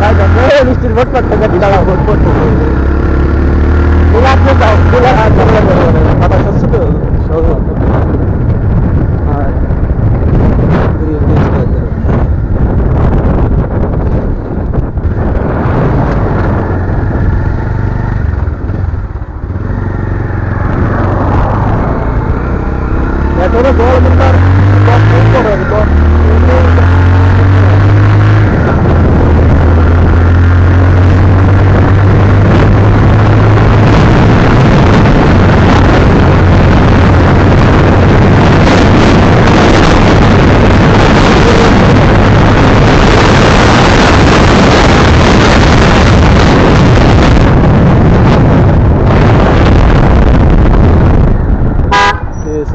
नारायण निश्चित पडतं तिला Agora bola,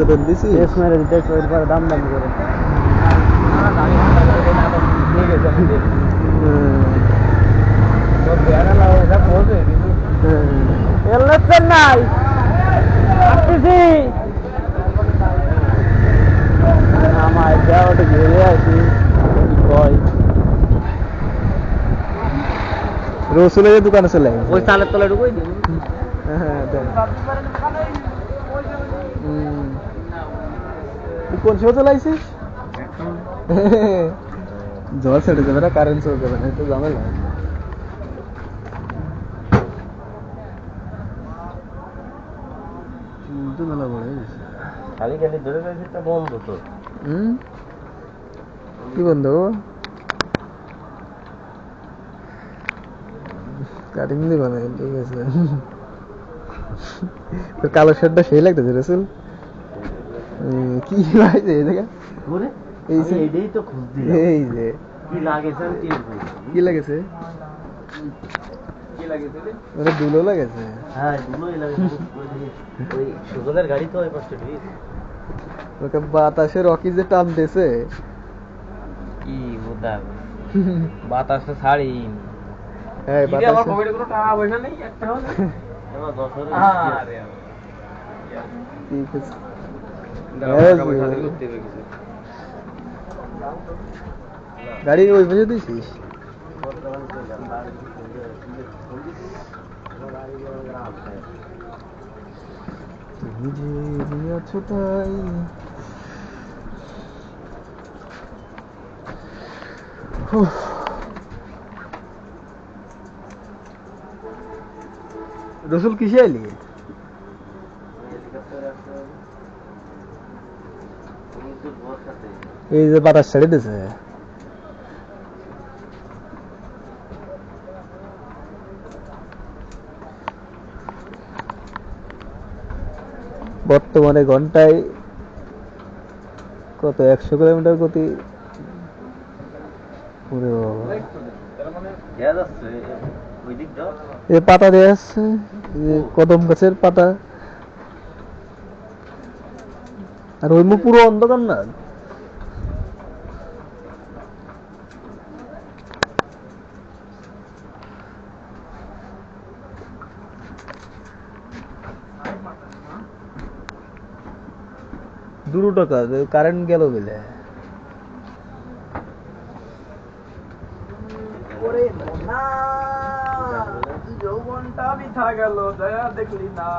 সেটা দিছি। এস মেরে এর পরে দাম দাম করে। নাই। আসতেছি। আমার যাওয়াটা ঘুরে আসি কয়? রসুলের দোকানে চলে ওই চালের তলায় ঢুকুই দিন। হ্যাঁ। তুই কোন সময় চলাইছিস? জল ছেড়ে যাবে না কারেন্ট চলে যাবে না একটু ঝামেলা। হুম, তো মেলা বড় খালি খালি ধরে রয়েছে তা বন্ধ তো। হুম? কি বন্ধু? কাটিং দিবা না ঠিক আছে। তোর কালো শার্টটা সেই লাগতেছে রসুল। কি হয়েছে এই যে- এটাই তো খুঁজছি এই যে কি লাগেছে কি কি লাগেছে কি লাগেছে রে? দুলো লাগেছে হ্যাঁ এগুলোই লাগে ওই সুজনের গাড়ি তো ওই পাশে ওকে বাতাসে রকি যে টানতেছে কি মুদা বাতাসটা ছাড়ি বাতাসে কোনো টাকা পয়সা নেই একটা হলে এবার দশ হাজার ঠিক আছে গাড়ি ওই বুঝে দিছিস তুমি যে তুমি তাই। রসুল কিসে এলি? এই যে বাতাস ছেড়ে দিছে। বর্তমানে ঘন্টায় কত একশো কিলোমিটার গতি? পাতা দিয়ে আসছে কদম গাছের পাতা। আর ওই মুখ পুরো অন্ধকার না? দুটো টাকা কারেন্ট গেল বলে। যৌবনটা বৃথা গেল, দয়া দেখলি না।